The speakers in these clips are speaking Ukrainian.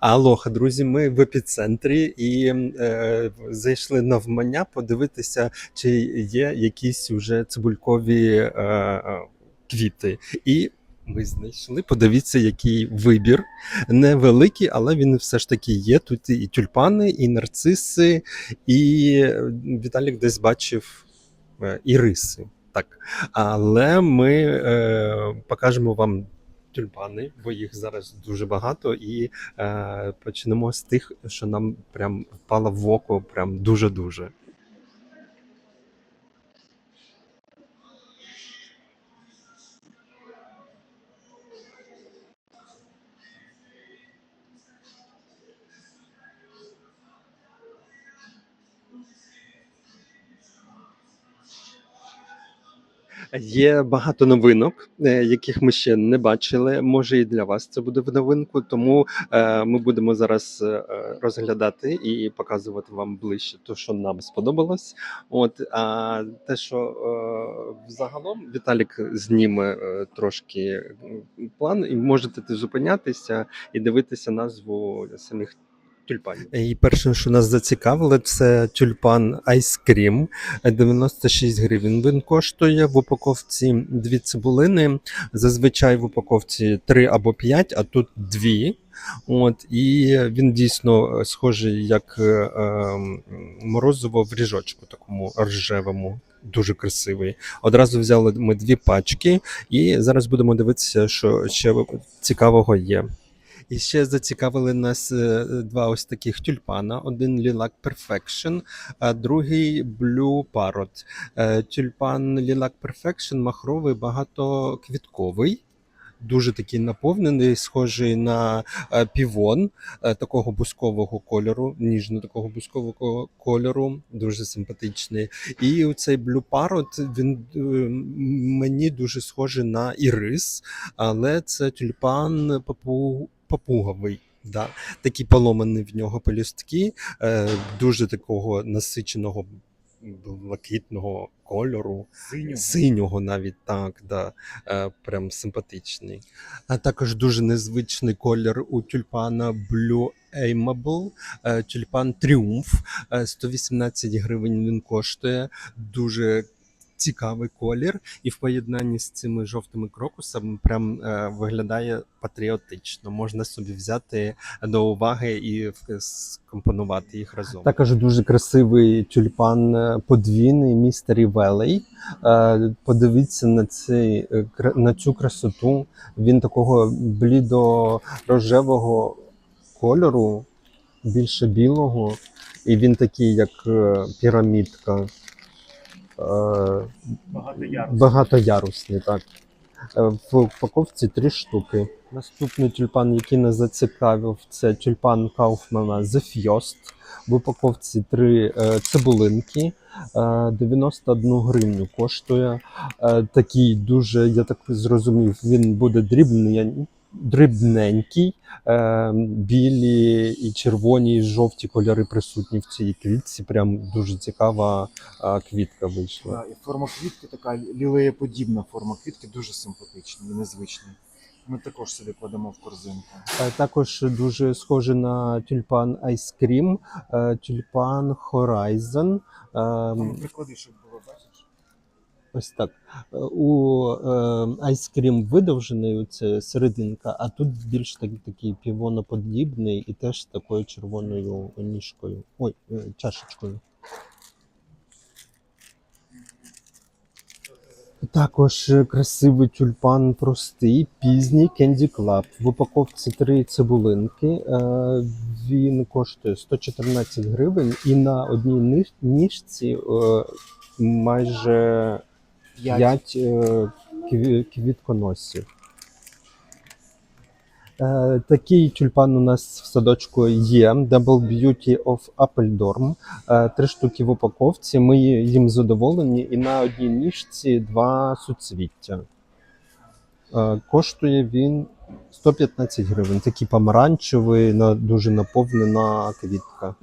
Алоха, друзі, ми в епіцентрі і е, зайшли навмання подивитися, чи є якісь уже цибулькові е, е, квіти. І ми знайшли. Подивіться, який вибір. Невеликий, але він все ж таки є. Тут і тюльпани, і нарциси, і Віталік десь бачив е, іриси. Так. Але ми е, покажемо вам тюльпани, бо їх зараз дуже багато, і е, почнемо з тих, що нам прям впала в око, прям дуже-дуже. Є багато новинок, е, яких ми ще не бачили. Може, і для вас це буде в новинку. Тому е, ми будемо зараз е, розглядати і показувати вам ближче те, що нам сподобалось. От а те, що взагалом Віталік зніме трошки план, і можете ти зупинятися і дивитися назву самих. Тюльпанів. І перше, що нас зацікавило, це тюльпан Cream. 96 гривень. Він коштує в упаковці дві цибулини. Зазвичай в упаковці 3 або 5, а тут 2. От, і він дійсно схожий як е, е, морозиво в ріжочку, такому ржевому. Дуже красивий. Одразу взяли ми дві пачки, і зараз будемо дивитися, що ще цікавого є. І ще зацікавили нас е, два ось таких тюльпана: один Lilac Perfection, а другий Blue Parrot. Е, Тюльпан Lilac Perfection махровий, багатоквітковий. Дуже такий наповнений, схожий на е, півон такого бускового кольору, ніжно такого бускового кольору, дуже симпатичний. І цей Blue він мені дуже схожий на ірис, але це тюльпан папу, папуговий. Да. Такі поломані в нього пелюстки, е, дуже такого насиченого блакитного кольору, Синього. синього навіть так, да, е, прям симпатичний. А також дуже незвичний колір у тюльпана Blue Aimable, е, тюльпан Тріумф, е, 118 гривень він коштує. Дуже цікавий колір, і в поєднанні з цими жовтими крокусами прям е, виглядає патріотично. Можна собі взяти до уваги і скомпонувати їх разом. Також дуже красивий тюльпан е, подвійний містері Велей. Е, Подивіться на цей е, на цю красоту. Він такого блідо-рожевого кольору, більше білого, і він такий, як е, пірамідка. Е, Багато ярусів. Багатоярусний, так. Е, В упаковці три штуки. Наступний тюльпан, який нас зацікавив, це тюльпан Кауфмана The Fjost. В упаковці три е, цибулинки. Е, 91 гривню коштує. Е, Такий дуже, я так зрозумів, він буде дрібний, дрібненький. Е, Білі і червоні, і жовті кольори присутні в цій квітці. Прям дуже цікава е, квітка вийшла. Да, і форма квітки така лілеєподібна форма квітки, дуже симпатична і незвична. Ми також собі кладемо в корзинку. Е, Також дуже схожий на тюльпан Ice Cream, тюльпан Horizon. Там Е, приклади, щоб було? Ось так. У е, Cream видовжений це серединка, а тут більш так, такий півоноподібний і теж такою червоною ніжкою. Ой, е, чашечкою. Також красивий тюльпан простий, пізній Candy Club. В упаковці три цибулинки. Е, Він коштує 114 гривень і на одній ніжці майже П'ять. 5 квітконосів. Е, Такий тюльпан у нас в садочку є. Double Beauty of Appledorm. Е, Три штуки в упаковці. Ми їм задоволені, і на одній ніжці два суцвіття. Е, Коштує він 115 гривень. Такий помаранчевий, на- дуже наповнена квітка.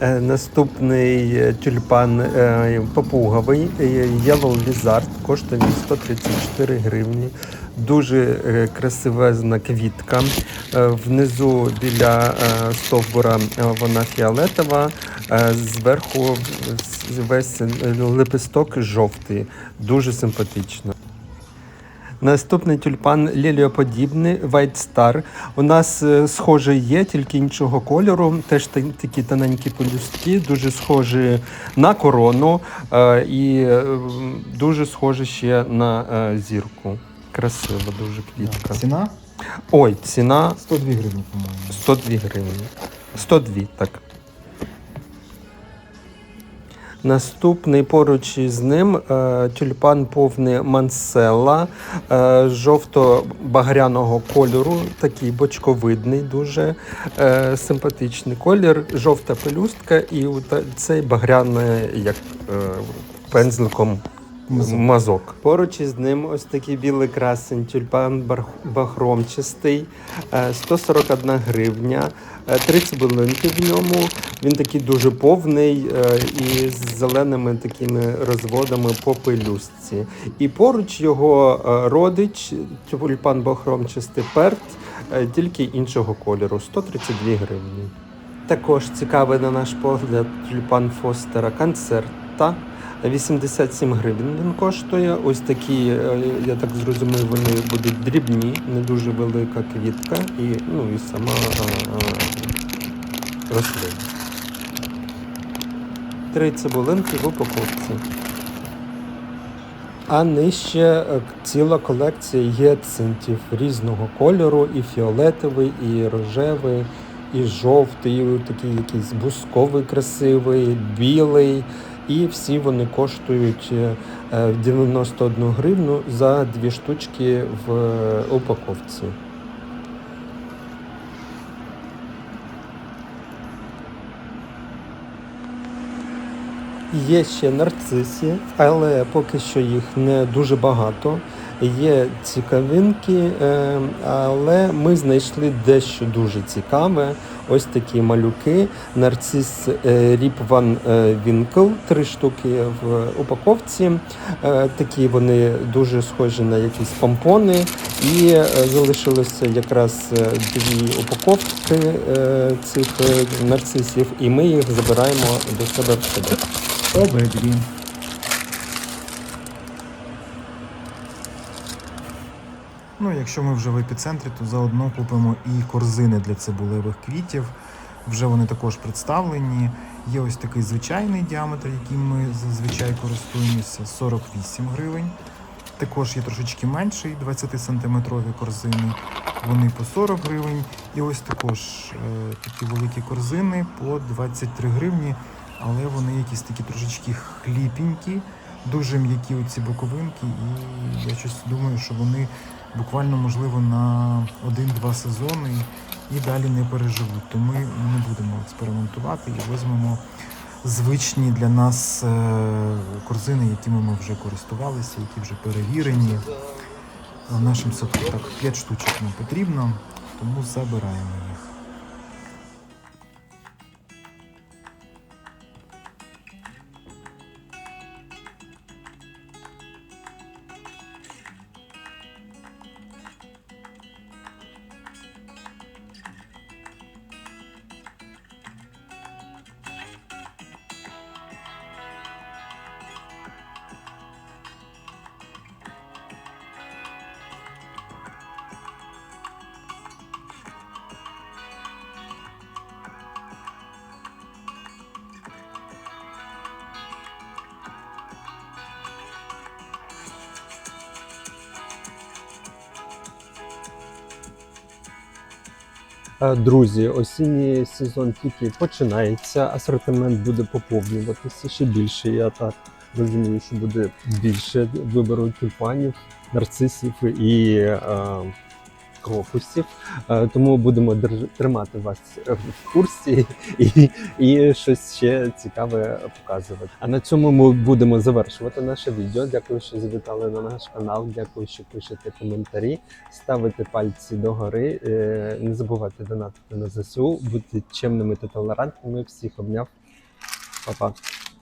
Наступний е, тюльпан е, попуговий е, Yellow Lizard коштує він 134 гривні. Дуже е, красивезна квітка. Е, Внизу біля е, стовбура е, вона фіолетова, е, зверху весь е, лепесток жовтий. Дуже симпатично. Наступний тюльпан ліліоподібний White Star. У нас е, схожий є, тільки іншого кольору. Теж та- такі тоненькі полюстки, дуже схожі на корону е, і е, дуже схожі ще на зірку. Красива дуже квітка. Ціна Ой, ціна 102 гривні, по-моєму. 102 гривні. 102, так. Наступний поруч із ним е, тюльпан повний манселла е, жовто-багряного кольору, такий бочковидний, дуже е, симпатичний колір, жовта пелюстка і цей багряний, як пензликом Мазок. мазок. Поруч із ним ось такий білий красень, тюльпан бахромчастий, е, 141 гривня, е, три цибулинки в ньому. Він такий дуже повний е, і з зеленими такими розводами по пелюстці. І поруч його е, родич, тюльпан бахромчастий перт, е, тільки іншого кольору 132 гривні. Також цікавий на наш погляд тюльпан Фостера концерта. 87 гривень він коштує. Ось такі, е, я так зрозумів, вони будуть дрібні, не дуже велика квітка і, ну, і сама е, е, рослина. Три цибулинки в упаковці. А нижче ціла колекція гіацинтів різного кольору, і фіолетовий, і рожевий, і жовтий, і такий якийсь бусковий красивий, білий. І всі вони коштують е, е, 91 гривну за дві штучки в е, упаковці. Є ще нарциси, але поки що їх не дуже багато. Є цікавинки, е, але ми знайшли дещо дуже цікаве. Ось такі малюки. Нарцис е, Ріп Ван е, Вінкл, три штуки в упаковці. Е, Такі вони дуже схожі на якісь помпони. І залишилося якраз дві упаковки цих нарцисів, і ми їх забираємо до себе в садок. Обидві. Ну, якщо ми вже в епіцентрі, то заодно купимо і корзини для цибулевих квітів. Вже вони також представлені. Є ось такий звичайний діаметр, яким ми зазвичай користуємося 48 гривень. Також є трошечки менший 20-сантиметрові корзини. Вони по 40 гривень. І ось також е, такі великі корзини по 23 гривні, але вони якісь такі трошечки хліпенькі, дуже м'які оці боковинки, і я щось думаю, що вони буквально можливо на один-два сезони і далі не переживуть. То ми не будемо експериментувати і візьмемо звичні для нас е, корзини, якими ми вже користувалися, які вже перевірені. В нашому садку так 5 штучок нам потрібно, тому забираємо їх. Друзі, осінній сезон тільки починається, асортимент буде поповнюватися ще більше. Я так розумію, що буде більше вибору тюльпанів, нарцисів і крокусів. Е, тому будемо тримати вас е, в курсі і, і щось ще цікаве показувати. А на цьому ми будемо завершувати наше відео. Дякую, що завітали на наш канал. Дякую, що пишете коментарі, ставите пальці догори. Е, Не забувайте донатити на ЗСУ, бути чемними та толерантними. Всіх обняв. Па-па.